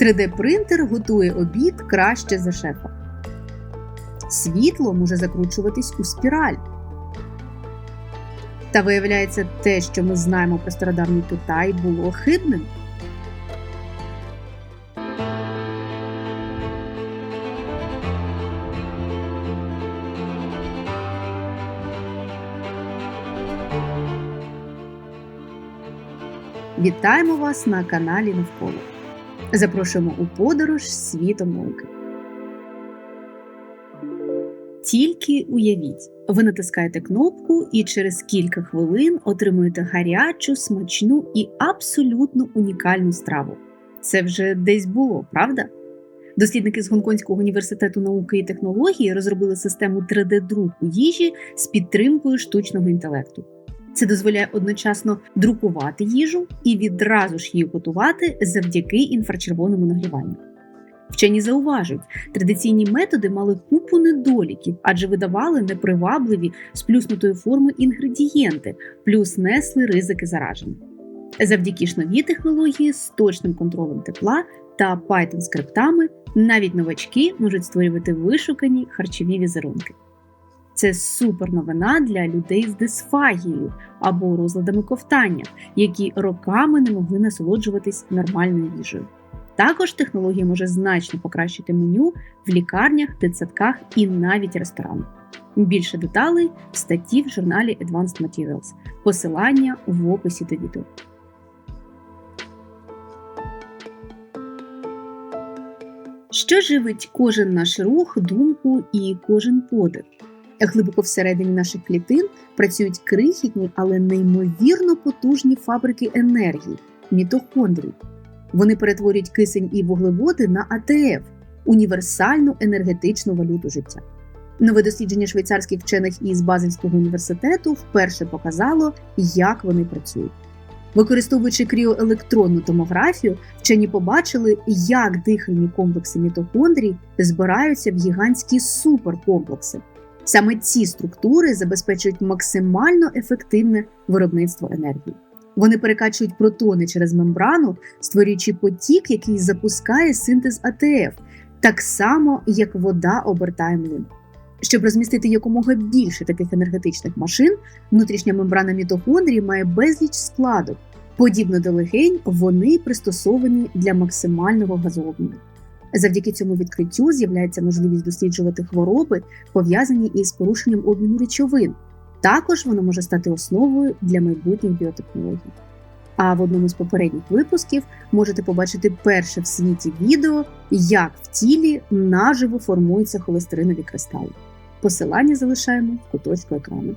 3D-принтер готує обід краще за шефа. Світло може закручуватись у спіраль. Та виявляється, те, що ми знаємо про стародавній Китай, було хибним. Вітаємо вас на каналі Навколо. Запрошуємо у подорож світом науки. Тільки уявіть, ви натискаєте кнопку і через кілька хвилин отримуєте гарячу, смачну і абсолютно унікальну страву. Це вже десь було, правда? Дослідники з Гонконгського університету науки і технології розробили систему 3D-друку їжі з підтримкою штучного інтелекту. Це дозволяє одночасно друкувати їжу і відразу ж її готувати завдяки інфрачервоному нагріванню. Вчені зауважують, традиційні методи мали купу недоліків, адже видавали непривабливі сплюснутої форми інгредієнти, плюс несли ризики зараження. Завдяки ж новій технології з точним контролем тепла та Python скриптами навіть новачки можуть створювати вишукані харчові візерунки. Це супер новина для людей з дисфагією або розладами ковтання, які роками не могли насолоджуватись нормальною їжею. Також технологія може значно покращити меню в лікарнях, дитсадках і навіть ресторанах. Більше деталей в статті в журналі Advanced Materials. Посилання в описі до відео. Що живить кожен наш рух, думку і кожен подих? Глибоко всередині наших клітин працюють крихітні, але неймовірно потужні фабрики енергії мітохондрії. Вони перетворюють кисень і вуглеводи на АТФ універсальну енергетичну валюту життя. Нове дослідження швейцарських вчених із Базельського університету вперше показало, як вони працюють. Використовуючи кріоелектронну томографію, вчені побачили, як дихальні комплекси мітохондрій збираються в гігантські суперкомплекси. Саме ці структури забезпечують максимально ефективне виробництво енергії. Вони перекачують протони через мембрану, створюючи потік, який запускає синтез АТФ, так само як вода обертає млин. Щоб розмістити якомога більше таких енергетичних машин, внутрішня мембрана мітохондрії має безліч складок. Подібно до легень, вони пристосовані для максимального газообміну. Завдяки цьому відкриттю з'являється можливість досліджувати хвороби, пов'язані із порушенням обміну речовин. Також воно може стати основою для майбутніх біотехнологій. А в одному з попередніх випусків можете побачити перше в світі відео, як в тілі наживо формуються холестеринові кристали. Посилання залишаємо в куточку екрану.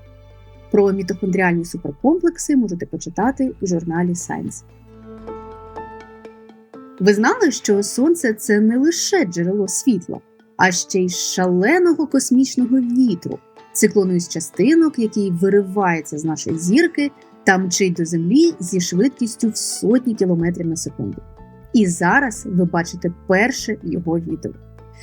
Про мітохондріальні суперкомплекси можете почитати у журналі Science. Ви знали, що сонце це не лише джерело світла, а ще й шаленого космічного вітру, циклону із частинок, який виривається з нашої зірки та мчить до землі зі швидкістю в сотні кілометрів на секунду. І зараз ви бачите перше його відео.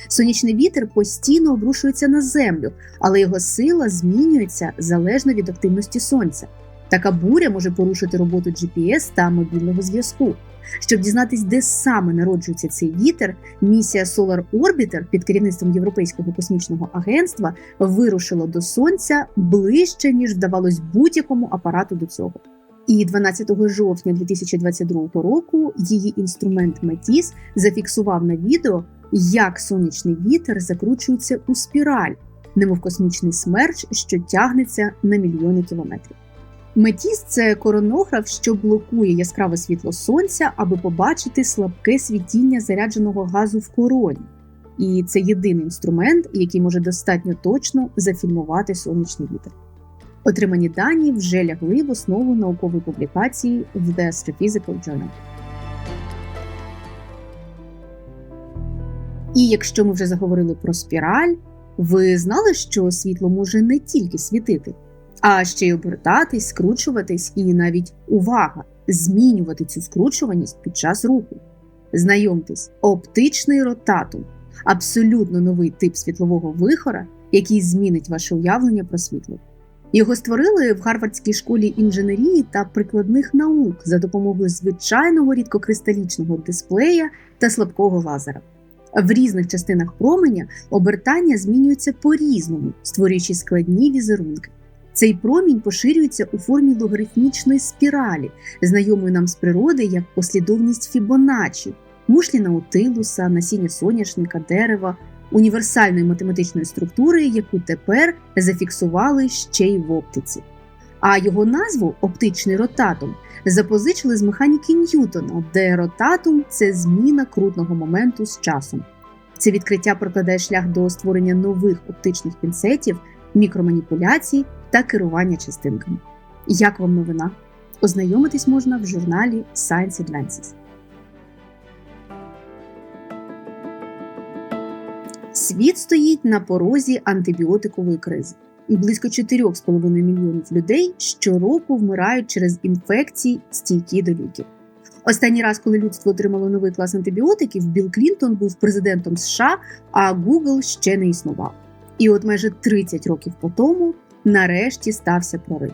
Сонячний вітер постійно обрушується на землю, але його сила змінюється залежно від активності сонця. Така буря може порушити роботу GPS та мобільного зв'язку. Щоб дізнатись, де саме народжується цей вітер, місія Solar Orbiter під керівництвом Європейського космічного агентства вирушила до сонця ближче ніж вдавалось будь-якому апарату до цього. І 12 жовтня 2022 року її інструмент Метіс зафіксував на відео, як сонячний вітер закручується у спіраль, немов космічний смерч, що тягнеться на мільйони кілометрів. Метіс це коронограф, що блокує яскраве світло сонця, аби побачити слабке світіння зарядженого газу в короні. І це єдиний інструмент, який може достатньо точно зафільмувати сонячний вітер. Отримані дані вже лягли в основу наукової публікації в The Astrophysical Journal. І якщо ми вже заговорили про спіраль, ви знали, що світло може не тільки світити, а ще й обертатись, скручуватись і навіть увага, змінювати цю скручуваність під час руху. Знайомтесь, оптичний ротатум абсолютно новий тип світлового вихора, який змінить ваше уявлення про світло. Його створили в Гарвардській школі інженерії та прикладних наук за допомогою звичайного рідкокристалічного дисплея та слабкого лазера. В різних частинах променя обертання змінюються по-різному, створюючи складні візерунки. Цей промінь поширюється у формі логарифмічної спіралі, знайомої нам з природи як послідовність Фібоначчі, мушлі наутилуса, насіння соняшника, дерева, універсальної математичної структури, яку тепер зафіксували ще й в оптиці. А його назву оптичний ротатум запозичили з механіки Ньютона, де ротатум це зміна крутного моменту з часом. Це відкриття прокладає шлях до створення нових оптичних пінцетів, мікроманіпуляцій та керування частинками. Як вам новина? Ознайомитись можна в журналі Science Advances. Світ стоїть на порозі антибіотикової кризи. Близько 4,5 мільйонів людей щороку вмирають через інфекції стійкі до ліків. Останній раз, коли людство отримало новий клас антибіотиків, Білл Клінтон був президентом США, а Google ще не існував. І от майже 30 років по тому нарешті стався прорив.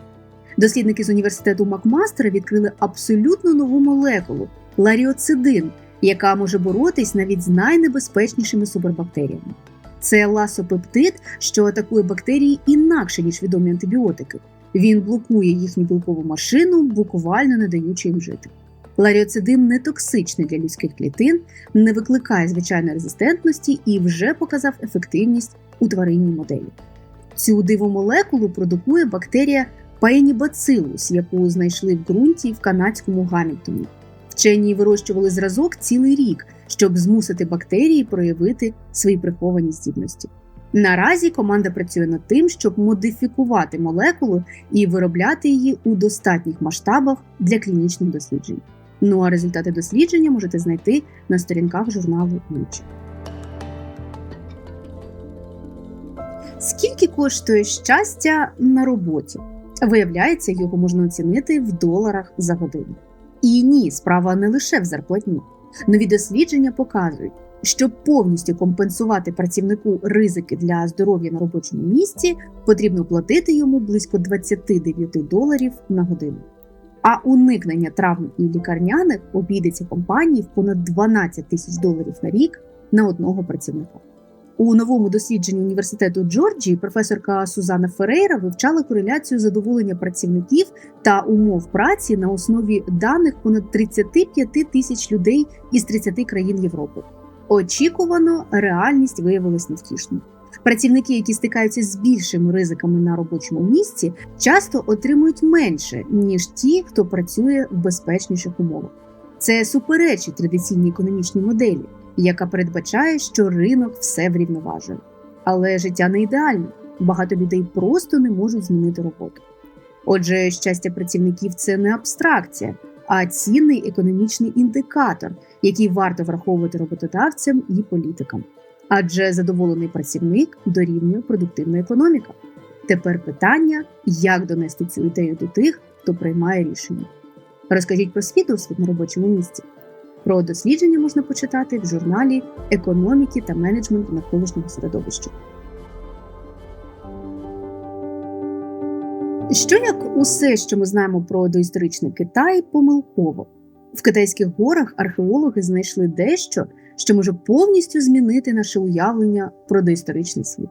Дослідники з університету Макмастера відкрили абсолютно нову молекулу ларіоцидин, яка може боротись навіть з найнебезпечнішими супербактеріями. Це ласопептид, що атакує бактерії інакше, ніж відомі антибіотики. Він блокує їхню білкову машину, буквально не даючи їм жити. Ларіоцидин не токсичний для людських клітин, не викликає звичайної резистентності і вже показав ефективність у тваринній моделі. Цю дивомолекулу продукує бактерія Paenibacillus, яку знайшли в ґрунті в канадському Гамільтоні. Вчені вирощували зразок цілий рік, щоб змусити бактерії проявити свої приховані здібності. Наразі команда працює над тим, щоб модифікувати молекулу і виробляти її у достатніх масштабах для клінічних досліджень. Ну а результати дослідження можете знайти на сторінках журналу Nature. Скільки коштує щастя на роботі? Виявляється, його можна оцінити в доларах за годину. І ні, справа не лише в зарплатні. Нові дослідження показують, щоб повністю компенсувати працівнику ризики для здоров'я на робочому місці, потрібно платити йому близько 29 доларів на годину. А уникнення травм і лікарняних обійдеться компанії в понад 12 тисяч доларів на рік на одного працівника. У новому дослідженні університету Джорджії професорка Сузана Ферейра вивчала кореляцію задоволення працівників та умов праці на основі даних понад 35 тисяч людей із 30 країн Європи. Очікувано, реальність виявилась невтішною. Працівники, які стикаються з більшими ризиками на робочому місці, часто отримують менше ніж ті, хто працює в безпечніших умовах. Це суперечить традиційній економічній моделі яка передбачає, що ринок все врівноважує. Але життя не ідеальне, багато людей просто не можуть змінити роботу. Отже, щастя працівників це не абстракція, а цінний економічний індикатор, який варто враховувати роботодавцям і політикам. Адже задоволений працівник дорівнює продуктивна економіка. Тепер питання, як донести цю ідею до тих, хто приймає рішення. Розкажіть про свій досвід на робочому місці. Про дослідження можна почитати в журналі економіки та менеджменту навколишнього середовища. Що як усе, що ми знаємо про доісторичний Китай, помилково в китайських горах археологи знайшли дещо, що може повністю змінити наше уявлення про доісторичний світ.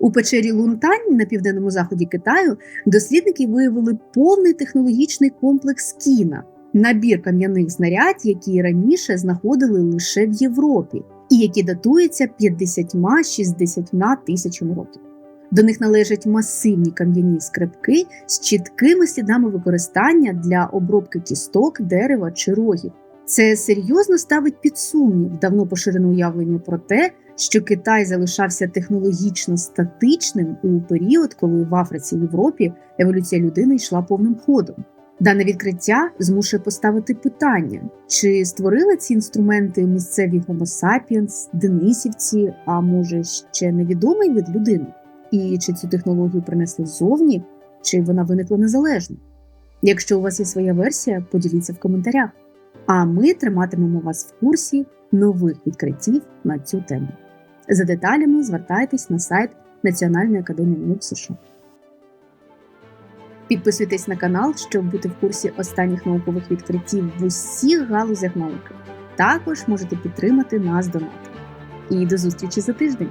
У печері Лунтань на південному заході Китаю дослідники виявили повний технологічний комплекс кіна, набір кам'яних знарядь, які раніше знаходили лише в Європі, і які датуються 50-60 тисячами років. До них належать масивні кам'яні скрипки з чіткими слідами використання для обробки кісток, дерева чи рогів. Це серйозно ставить під сумнів давно поширене уявлення про те, що Китай залишався технологічно статичним у період, коли в Африці і Європі еволюція людини йшла повним ходом. Дане відкриття змушує поставити питання, чи створили ці інструменти місцеві Homo sapiens, денисівці, а може ще невідомий від людини, і чи цю технологію принесли ззовні, чи вона виникла незалежно. Якщо у вас є своя версія, поділіться в коментарях. А ми триматимемо вас в курсі нових відкриттів на цю тему. За деталями звертайтесь на сайт Національної академії наук США. Підписуйтесь на канал, щоб бути в курсі останніх наукових відкриттів в усіх галузях науки. Також можете підтримати нас донатом. І до зустрічі за тиждень!